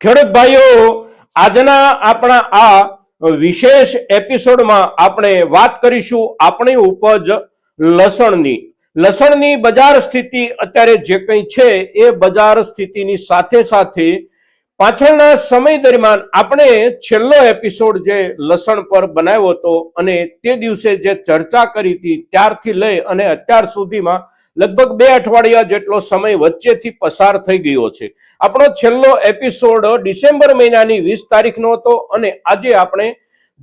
ખેડૂત ભાઈઓ, આજના આપણા આ વિશેષ એપિસોડમાં આપણે વાત કરીશું આપણી ઉપજ લસણની. લસણની બજાર સ્થિતિ અત્યારે જે કંઈ છે એ બજાર સ્થિતિની સાથે સાથે પાછળના સમય દરમિયાન આપણે છેલ્લો એપિસોડ જે લસણ પર બનાવ્યો હતો અને તે દિવસે જે ચર્ચા કરી હતી ત્યારથી લઈ અને અત્યાર સુધીમાં લગભગ બે અઠવાડિયા જેટલો સમય વચ્ચેથી પસાર થઈ ગયો છે. આપણો છેલ્લો એપિસોડ ડિસેમ્બર મહિનાની વીસ તારીખનો હતો અને આજે આપણે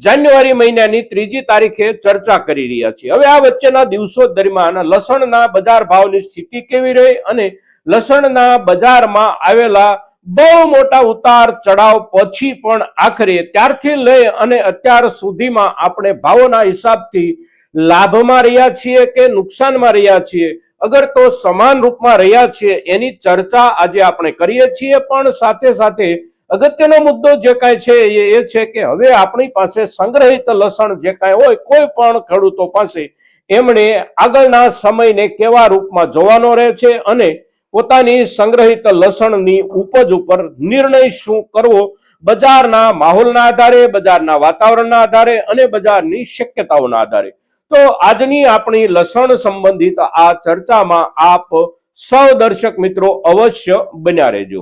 જાન્યુઆરી મહિનાની ત્રીજી તારીખે ચર્ચા કરી રહ્યા છીએ. હવે આ વચ્ચેના દિવસો દરમિયાન લસણના બજાર ભાવની સ્થિતિ કેવી રહી અને લસણના બજારમાં આવેલા બહુ મોટા ઉતાર ચડાવ પછી પણ આખરે ત્યારથી લઈ અને અત્યાર સુધીમાં આપણે ભાવોના હિસાબથી લાભમાં રહ્યા છીએ કે નુકસાનમાં રહ્યા છીએ? અગર તો સમાન રૂપમાં રહ્યા છીએ, એની ચર્ચા આજે આપણે કરીએ છીએ, પણ સાથે સાથે અગત્યનો મુદ્દો જે કાંઈ છે એ એ છે કે હવે આપણી પાસે સંગ્રહિત લસણ જે કાંઈ હોય, કોઈ પણ ખેડૂતો પાસે એમણે આગળના સમયને કેવા રૂપમાં જોવાનો રહે છે અને પોતાની સંગ્રહિત લસણની ઉપજ ઉપર નિર્ણય શું કરવો, બજારના માહોલના આધારે, બજારના વાતાવરણના આધારે અને બજારની શક્યતાઓના આધારે. તો આજની આપણી લસણ સંબંધિત આ ચર્ચામાં આપ સૌ દર્શક મિત્રો અવશ્ય બન્યા રહેજો.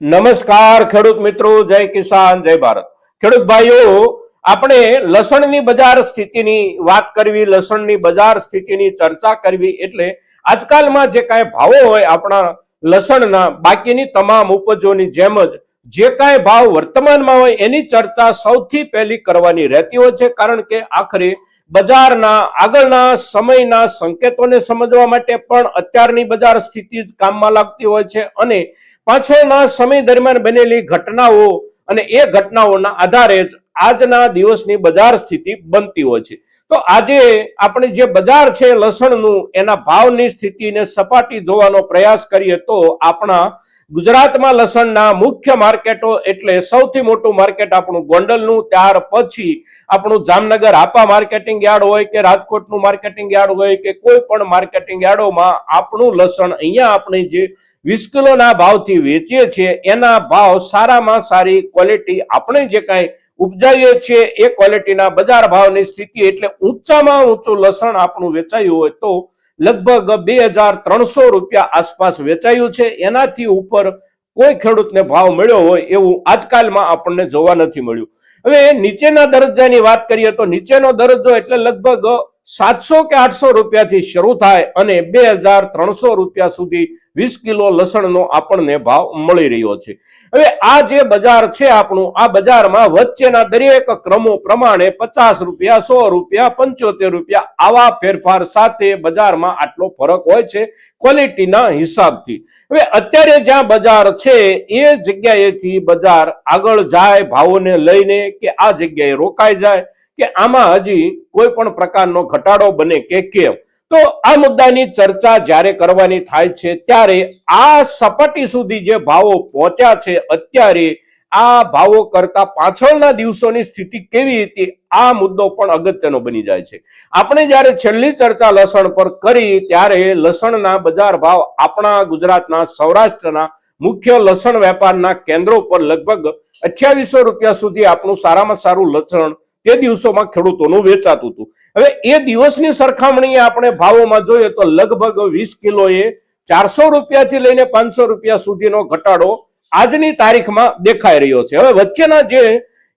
નમસ્કાર ખેડૂત મિત્રો, જય કિસાન, જય ભારત. ખેડૂત ભાઈઓ આપણે લસણની બજાર સ્થિતિની વાત કરવી, લસણની બજાર સ્થિતિની ચર્ચા કરવી એટલે આજકાલમાં જે કાંઈ ભાવો હોય આપણા લસણના, બાકીની તમામ ઉપજોની જેમ જ જે કાંઈ ભાવ વર્તમાનમાં હોય એની ચર્ચા સૌથી પહેલી કરવાની રહેતી હોય છે. કારણ કે આખરે બજારના, આગળના સમયના સંકેતોને સમજવા માટે પણ અત્યારની બજાર સ્થિતિ જ કામમાં લાગતી હોય છે અને પાછળના સમય દરમિયાન બનેલી ઘટનાઓ અને એ ઘટનાઓના આધારે જ આજના દિવસની બજાર સ્થિતિ બનતી હોય છે. તો આજે આપણે જે બજાર છે લસણનું, એના ભાવની સ્થિતિને સપાટી જોવાનો પ્રયાસ કરીએ તો આપણા ગુજરાતમાં લસણના મુખ્ય માર્કેટો એટલે સૌથી મોટું માર્કેટ આપણું ગોંડલનું, ત્યાર પછી આપણું જામનગર હાપા માર્કેટિંગ યાર્ડ હોય કે રાજકોટનું માર્કેટિંગ યાર્ડ હોય કે કોઈ પણ માર્કેટિંગ યાર્ડોમાં આપણું લસણ અહીંયા આપણે જે વીસ કિલોના ભાવથી વેચીએ છીએ, એના ભાવ સારામાં સારી ક્વોલિટી આપણે જે કાંઈ ઉપજાવીએ છીએ એ ક્વોલિટીના બજાર ભાવની સ્થિતિ એટલે ઊંચામાં ઊંચું લસણ આપણું વેચાયું હોય તો લગભગ બે હજાર ત્રણસો રૂપિયા આસપાસ વેચાયું છે. એનાથી ઉપર કોઈ ખેડૂતને ભાવ મળ્યો હોય એવું આજકાલમાં આપણને જોવા નથી મળ્યું. હવે નીચેના દરજ્જાની વાત કરીએ તો નીચેનો દરજ્જો એટલે લગભગ સાતસો કે આઠસો રૂપિયાથી શરૂ થાય અને બે હજાર ત્રણસો રૂપિયા સુધી વીસ કિલો લસણનો આપણને ભાવ મળી રહ્યો છે. હવે આ જે બજાર છે આપણું, આ બજારમાં વચ્ચેના દરેક ક્રમો પ્રમાણે પચાસ રૂપિયા, સો રૂપિયા, પંચોતેર રૂપિયા આવા ફેરફાર સાથે બજારમાં આટલો ફરક હોય છે ક્વોલિટીના હિસાબથી. હવે અત્યારે જ્યાં બજાર છે, એ જગ્યાએથી બજાર આગળ જાય, ભાવોને લઈને કે આ જગ્યાએ રોકાઈ જાય કે આમાં હજી કોઈ પણ પ્રકારનો ઘટાડો બને કે કેમ? તો આ મુદ્દાની ચર્ચા જ્યારે કરવાની થાય છે, ત્યારે આ સપાટી સુધી જે ભાવો પહોંચ્યા છે, અત્યારે આ ભાવો કરતા પાછળના દિવસોની સ્થિતિ કેવી હતી, આ મુદ્દો પણ અગત્યનો બની જાય છે. આપણે જ્યારે છેલ્લી ચર્ચા લસણ પર કરી, ત્યારે લસણના બજાર ભાવ આપણા ગુજરાતના, સૌરાષ્ટ્રના મુખ્ય લસણ વેપારના કેન્દ્રો પર લગભગ અઠ્યાવીસો રૂપિયા સુધી આપણું સારામાં સારું લસણ તે દિવસોમાં ખેડૂતોનું વેચાતું હતું. હવે એ દિવસની સરખામણીએ આપણે ભાવોમાં જોઈએ તો લગભગ વીસ કિલોએ ચારસો રૂપિયાથી લઈને પાંચસો રૂપિયા સુધીનો ઘટાડો આજની તારીખમાં દેખાઈ રહ્યો છે. હવે વચ્ચેના જે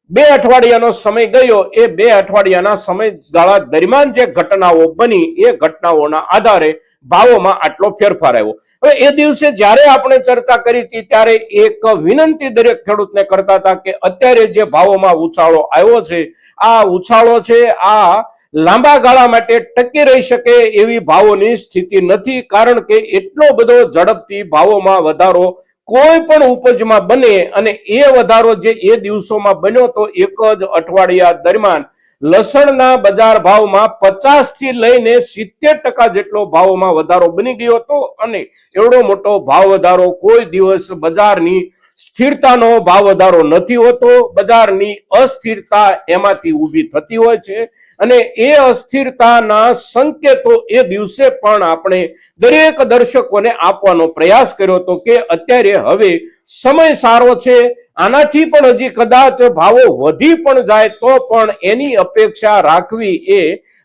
બે અઠવાડિયાનો સમય ગયો, એ બે અઠવાડિયાના સમયગાળા દરમિયાન જે ઘટનાઓ બની, એ ઘટનાઓના આધારે ભાવોમાં આટલો ફેરફાર આવ્યો. હવે એ દિવસે જ્યારે આપણે ચર્ચા કરી હતી, ત્યારે એક વિનંતી દરેક ખેડૂતને કરતા હતા કે અત્યારે જે ભાવોમાં ઉછાળો આવ્યો છે, આ ઉછાળો છે, આ લાંબા ગાળા માટે ટકી રહી શકે એવી ભાવોની સ્થિતિ નથી, કારણ કે એટલો બધો ઝડપથી ભાવોમાં વધારો કોઈ પણ ઉપજમાં બને અને એ વધારો જે એ દિવસોમાં બન્યો તો એક જ અઠવાડિયા દરમિયાન લસણના બજાર ભાવમાં પચાસથી લઈને સિત્તેર ટકા જેટલો ભાવમાં વધારો બની ગયો હતો અને એવડો મોટો ભાવ વધારો કોઈ દિવસ બજારની સ્થિરતાનો ભાવ વધારો નથી હોતો. બજારની અસ્થિરતા એમાંથી ઊભી થતી હોય છે. અને એ અસ્થિરતાના સંકેતો એ દિવસે પણ આપણે દરેક દર્શકોને આપવાનો પ્રયાસ કર્યો હતો કે અત્યારે હવે સમય સારો છે. આનાથી પણ હજી કદાચ ભાવો વધી પણ જાય તો પણ એની અપેક્ષા રાખવી એ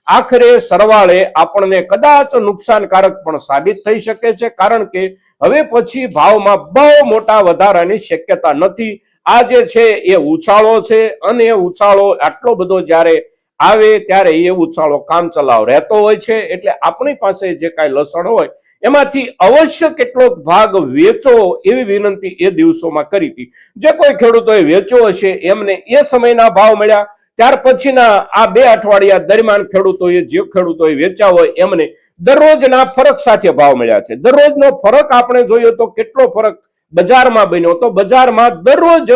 આખરે સરવાળે આપણને કદાચ નુકસાનકારક પણ સાબિત થઈ શકે છે. કારણ કે હવે પછી ભાવમાં બહુ મોટા વધારાની શક્યતા નથી. આ જે છે એ ઉછાળો છે અને ઉછાળો આટલો બધો જ્યારે આવે ત્યારે એ ઉછાળો કામ ચલાવ રહેતો હોય છે, એટલે આપણી પાસે જે કાંઈ લસણ હોય, એમાંથી અવશ્ય કેટલોક ભાગ વેચો એવી વિનંતી એ દિવસોમાં કરી હતી. જે કોઈ ખેડૂતોએ વેચ્યો હશે, એમને એ સમયના ભાવ મળ્યા. ત્યાર પછીના આ બે અઠવાડિયા દરમિયાન ખેડૂતોએ, જે ખેડૂતોએ વેચ્યા હોય, એમને દરરોજના ફરક સાથે ભાવ મળ્યા છે. દરરોજનો ફરક આપણે જોઈએ તો કેટલો ફરક બજારમાં બન્યો તો બજારમાં દરરોજ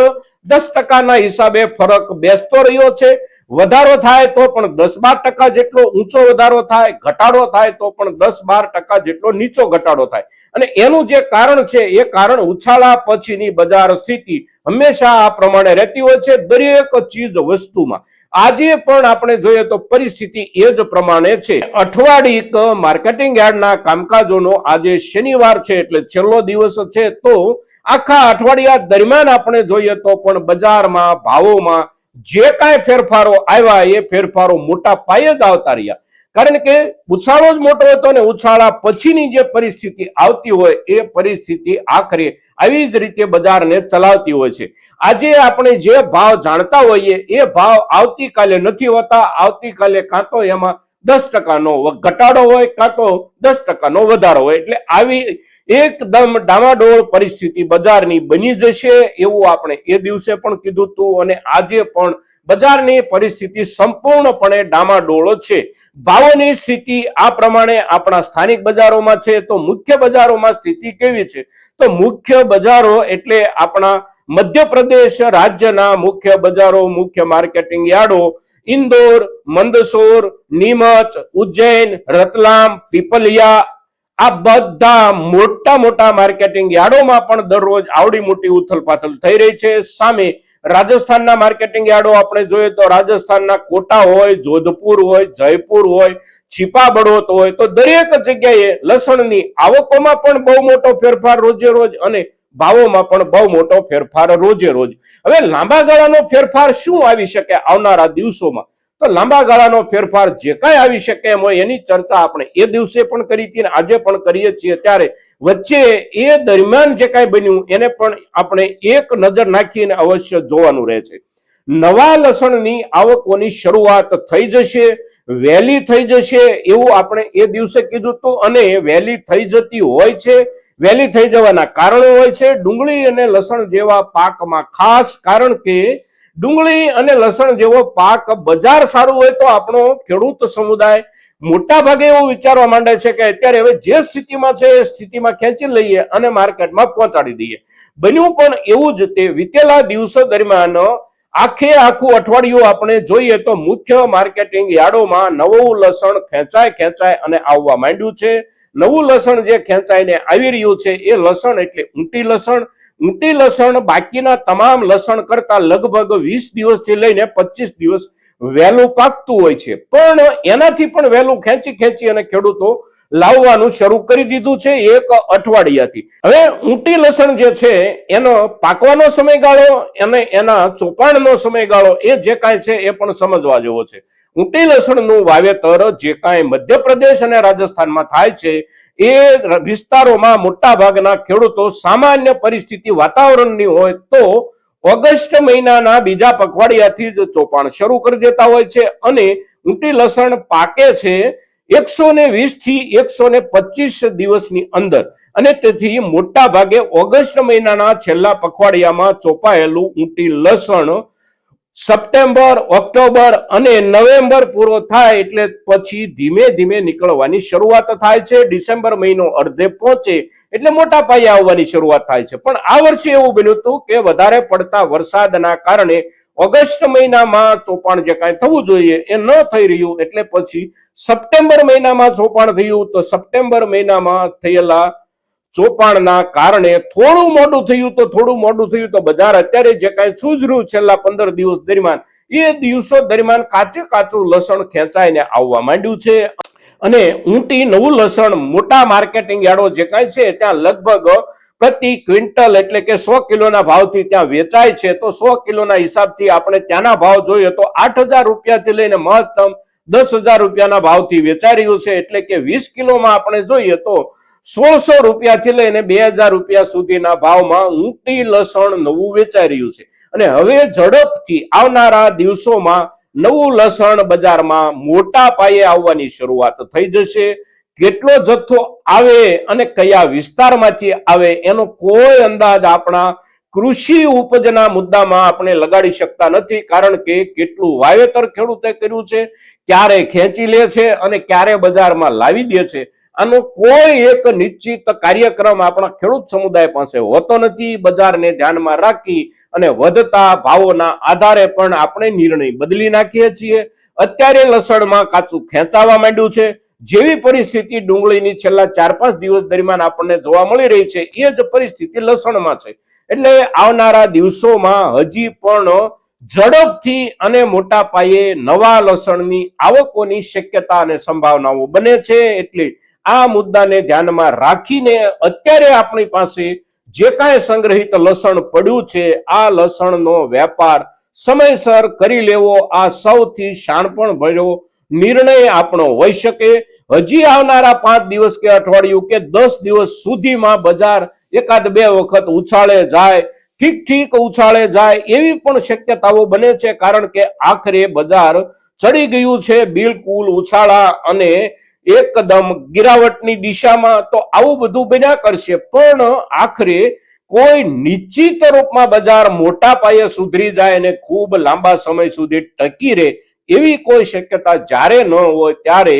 દસ ટકાના હિસાબે ફરક બેસતો રહ્યો છે. વધારો થાય તો પણ દસ બાર ટકા જેટલો ઊંચો વધારો થાય, ઘટાડો થાય તો પણ દસ બાર ટકા જેટલો નીચો ઘટાડો થાય. અને એનું જે કારણ છે, એ કારણ ઉછાળા પછીની બજાર સ્થિતિ હંમેશા આ પ્રમાણે રહેતી હોય છે દરેક ચીજ વસ્તુમાં. આજે પણ આપણે જોઈએ તો પરિસ્થિતિ એ જ પ્રમાણે છે. અઠવાડિક માર્કેટિંગ યાર્ડના કામકાજોનો આજે શનિવાર છે એટલે છેલ્લો દિવસ છે તો આખા અઠવાડિયા દરમિયાન આપણે જોઈએ તો પણ બજારમાં ભાવોમાં જે કાંઈ ફેરફારો આવ્યા એ ફેરફારો મોટા પાયે જ આવતા રહ્યા. કારણ કે ઉછાળો જ મોટો હતો ને ઉછાળા પછીની જે પરિસ્થિતિ આવતી હોય એ પરિસ્થિતિ આખરે આવી જ રીતે બજારને ચલાવતી હોય છે. આજે આપણે જે ભાવ જાણતા હોઈએ એ ભાવ આવતીકાલે નથી હોતા, આવતીકાલે કાં તો એમાં દસ ટકાનો ઘટાડો હોય, કાં તો દસ ટકાનો વધારો હોય. એટલે આવી એકદમ ડામાડોળ પરિસ્થિતિ બજારની બની જશે એવું આપણે એ દિવસે પણ કીધું હતું અને આજે પણ બજારની પરિસ્થિતિ સંપૂર્ણપણે ડામાડોળ છે. ભાવોની સ્થિતિ આ પ્રમાણે આપણા સ્થાનિક બજારોમાં છે, તો મુખ્ય બજારોમાં સ્થિતિ કેવી છે? તો મુખ્ય બજારો એટલે આપણા મધ્યપ્રદેશ રાજ્યના મુખ્ય બજારો, મુખ્ય માર્કેટિંગ યાર્ડો, ઇન્દોર, મંદસોર, નીમચ, ઉજ્જૈન, રતલામ, પીપલિયા આ બધા મોટા મોટા માર્કેટિંગ યાર્ડોમાં પણ દરરોજ આવડી મોટી ઉથલપાથલ થઈ રહી છે. સામે રાજસ્થાનના માર્કેટિંગ યાર્ડો આપણે જોઈએ તો રાજસ્થાનના કોટા હોય, જોધપુર હોય, જયપુર હોય છીપા બળોત હોય, તો દરેક જગ્યાએ લસણની આવકોમાં પણ બહુ મોટો ફેરફાર રોજે રોજ અને ભાવોમાં પણ બહુ મોટો ફેરફાર રોજે રોજ. હવે લાંબા ગાળાનો ફેરફાર શું આવી શકે આવનારા દિવસોમાં? તો લાંબા ગાળાનો ફેરફાર જે કાંઈ આવી શકે એમ હોય એની ચર્ચા આપણે એ દિવસે પણ કરી હતી આજે પણ કરીએ છીએ. ત્યારે વચ્ચે એ દરમિયાન જે કાંઈ બન્યું એને પણ આપણે એક નજર નાખીને અવશ્ય જોવાનું રહે છે નવા લસણની આવકોની શરૂઆત થઈ જશે, વહેલી થઈ જશે એવું આપણે એ દિવસે કીધું હતું અને વહેલી થઈ જતી હોય છે. વહેલી થઈ જવાના કારણો હોય છે. ડુંગળી અને લસણ જેવા પાકમાં ખાસ કારણ કે ડુંગળી અને લસણ જેવો પાક બજાર સારું હોય તો આપણો ખેડૂત સમુદાય મોટા ભાગે એવું વિચારવા માંડે છે કે અત્યારે હવે જે સ્થિતિમાં છે એ સ્થિતિમાં ખેંચી લઈએ અને માર્કેટમાં પહોંચાડી દઈએ. બન્યું પણ એવું જ તે વીતેલા દિવસો દરમિયાન આખે આખું અઠવાડિયું આપણે જોઈએ તો મુખ્ય માર્કેટિંગ યાર્ડોમાં નવું લસણ ખેંચાય ખેંચાય અને આવવા માંડ્યું છે. નવું લસણ જે ખેંચાઈને આવી રહ્યું છે એ લસણ એટલે ઊંટી લસણ ઊંટી લસણ, બાકીના તમામ લસણ કરતા લગભગ વીસ દિવસથી લઈને પચીસ દિવસ વહેલું પાકતું હોય છે. પણ એનાથી પણ વહેલું ખેંચી ખેંચી અને ખેડૂતો લાવવાનું શરૂ કરી દીધું છે એક અઠવાડિયાથી. હવે ઊંટી લસણ જે છે, એનો પાકવાનો સમયગાળો અને એના ચોપાણનો સમયગાળો એ જે કાંઈ છે એ પણ સમજવા જેવો છે. ઊંટી લસણનું વાવેતર જે કાંઈ મધ્યપ્રદેશ અને રાજસ્થાનમાં થાય છે એ વિસ્તારોમાં મોટા ભાગના ખેડૂતો સામાન્ય પરિસ્થિતિ વાતાવરણની હોય તો ઓગસ્ટ મહિનાના બીજા પખવાડિયાથી જ ચોપાણ શરૂ કરી દેતા હોય છે અને ઊંટી લસણ પાકે છે એકસો ને વીસથી એકસો ને પચીસ દિવસની અંદર. અને તેથી મોટા ભાગે ઓગસ્ટ મહિનાના છેલ્લા પખવાડિયામાં ચોપાયેલું ઊંટી લસણ સપ્ટેમ્બર, ઓક્ટોબર અને નવેમ્બર પૂરો થાય એટલે પછી ધીમે ધીમે નીકળવાની શરૂઆત થાય છે. ડિસેમ્બર મહિનો અડધે પહોંચે એટલે મોટા પાયે આવવાની શરૂઆત થાય છે. પણ આ વર્ષે એવું બન્યું હતું કે વધારે પડતા વરસાદના કારણે ઓગસ્ટ મહિનામાં ચોપાણ જે કાંઈ થવું જોઈએ એ ન થઈ રહ્યું એટલે પછી સપ્ટેમ્બર મહિનામાં ચોપાણ થયું. તો સપ્ટેમ્બર મહિનામાં થયેલા ચોપાણના કારણે થોડું મોડું થયું તો થોડું મોડું થયું તો બજાર અત્યારે જે કાંઈ સૂઝર્યું છેલ્લા પંદર દિવસ દરમિયાન, એ દિવસો દરમિયાન કાચે કાચું લસણ ખેંચાઈને આવવા માંડ્યું છે. અને ઊંટી નવું લસણ મોટા માર્કેટિંગ યાર્ડો જે કાંઈ છે, ત્યાં લગભગ પ્રતિ ક્વિન્ટલ એટલે કે સો કિલોના ભાવથી ત્યાં વેચાય છે. તો સો કિલોના હિસાબથી આપણે ત્યાંના ભાવ જોઈએ તો આઠ હજાર રૂપિયાથી લઈને મહત્તમ દસ હજાર રૂપિયાના ભાવથી વેચાઈ રહ્યું છે. એટલે કે વીસ કિલોમાં આપણે જોઈએ તો સોળસો રૂપિયાથી લઈને બે હજાર રૂપિયા સુધીના ભાવમાં ઊંટી લસણ નવું વેચાઈ રહ્યું છે. અને હવે ઝડપથી આવનારા દિવસોમાં નવું લસણ બજારમાં મોટા પાયે આવવાની શરૂઆત થઈ જશે. કેટલો જથ્થો આવે અને કયા વિસ્તારમાંથી આવે એનો કોઈ અંદાજ આપણા કૃષિ ઉપજના મુદ્દામાં આપણે લગાડી શકતા નથી, કારણ કે કેટલું વાવેતર ખેડૂતે કર્યું છે, ક્યારે ખેંચી લે છે અને ક્યારે બજારમાં લાવી દે છે. આનો કોઈ એક નિશ્ચિત કાર્યક્રમ આપણા ખેડૂત સમુદાય પાસે હોતો નથી. બજારને ધ્યાનમાં રાખી અને વધતા ભાવોના આધારે પણ આપણે નિર્ણય બદલી નાખીએ છીએ. અત્યારે લસણમાં કાચું ખેંચાવા માંડ્યું છે. જેવી પરિસ્થિતિ ડુંગળીની છેલ્લા ચાર પાંચ દિવસ દરમિયાન આપણને જોવા મળી રહી છે, એ જ પરિસ્થિતિ લસણમાં છે. એટલે આવનારા દિવસોમાં હજી પણ ઝડપથી અને મોટા પાયે નવા લસણની આવકોની શક્યતા અને સંભાવનાઓ બને છે. એટલે આ મુદ્દાને ધ્યાનમાં રાખીને અત્યારે આપણી પાસે જે કાંઈ સંગ્રહિત લસણ પડ્યું છે, આ લસણનો વેપાર સમયસર કરી લેવો, આ સૌથી શાણપણ ભર્યો નિર્ણય આપણો હોઈ શકે. હજી આવનારા પાંચ દિવસ કે અઠવાડિયું કે દસ દિવસ સુધીમાં બજાર એકાદ બે વખત ઉછાળે જાય, ઠીક ઠીક ઉછાળે જાય એવી પણ શક્યતાઓ બને છે, કારણ કે આખરે બજાર ચડી ગયું છે, બિલકુલ ઉછાળા અને એકદમ ગિરાવટની દિશામાં તો આવું બધું બન્યા કરશે. પણ આખરે કોઈ નિશ્ચિત રૂપમાં બજાર મોટા પાયે સુધરી જાય અને ખૂબ લાંબા સમય સુધી ટકી રહે એવી કોઈ શક્યતા જ્યારે ન હોય ત્યારે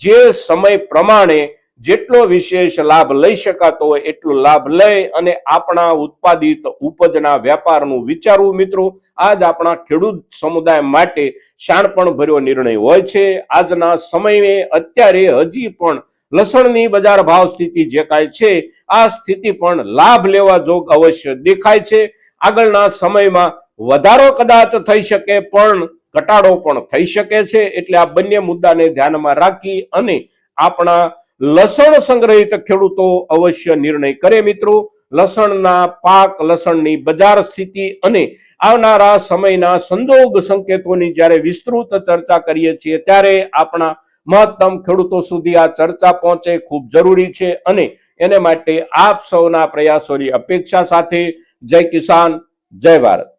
જે સમય પ્રમાણે જેટલો વિશેષ લાભ લઈ શકાતો હોય એટલો લાભ લઈ અને આપણા ઉત્પાદિત ઉપજના વેપારનું વિચારવું મિત્રો, આજ આપણા ખેડૂત સમુદાય માટે શાણપણ ભર્યો નિર્ણય હોય છે. આજના સમયે અત્યારે હજી પણ લસણની બજાર ભાવ સ્થિતિ જે કાંઈ છે, આ સ્થિતિ પણ લાભ લેવા જોગ અવશ્ય દેખાય છે. આગળના સમયમાં વધારો કદાચ થઈ શકે પણ ઘટાડો પણ થઈ શકે છે. એટલે આ બંને મુદ્દાને ધ્યાનમાં રાખી અને આપણા લસણ સંગ્રહિત ખેડૂતો અવશ્ય નિર્ણય કરે મિત્રો. લસણના પાક, લસણની બજાર સ્થિતિ અને આવનારા સમયના સંજોગ સંકેતોની જ્યારે વિસ્તૃત ચર્ચા કરીએ છીએ, ત્યારે આપણા મહત્તમ ખેડૂતો સુધી આ ચર્ચા પહોંચે ખૂબ જરૂરી છે અને એને માટે આપ સૌના પ્રયાસોની અપેક્ષા સાથે જય કિસાન, જય ભારત.